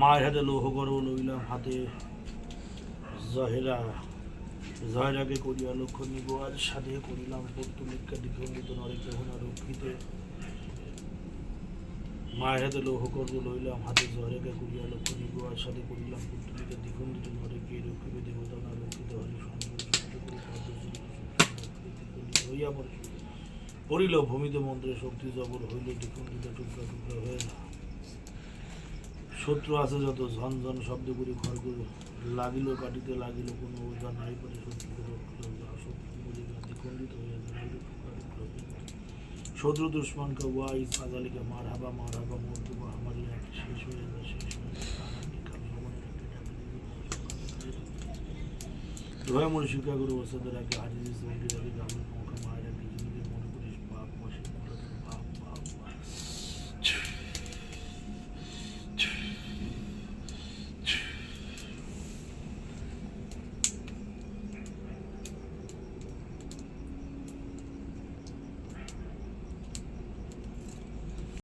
মায়ের হাতে লৌহ গর্ব লইলাম হাতে। জহেরা, জহেরাকে করিয়া লক্ষ্য নিব, আজ সাধে করিলাম পর্তুলিকা দ্বিখণ্ডিত নরে কেহনা রক্ষিতে। মায়ের হাতে লৌহ গর্ব লইলাম হাতে, জহেরাকে করিয়া লক্ষ্য নিব, আজ সাধে করিলাম পর্তুলিকা দ্বিখণ্ডিত নরে কে রক্ষিবে দেবতা না রক্ষিত হলে হইয়া পড়ে পড়িল। ভূমিতে মন্ত্রে শক্তি জবর হইল দ্বিখণ্ডিত টুকরা টুকরা হয়ে শত্রু আছে যত ঝনঝন শব্দ করি খড় করে লাগিল, কাটিতে লাগিল, কোনো ওজা নাই পারে শত্রু দুশ্মনকে ওয়াই আজালিকে মার হাবা মার হাবা মর্তু বা শেষ হয়ে যায়, শেষ হয়ে দিল। ধোয়া মনে শিক্ষা করে ওসাদের আগে হাজির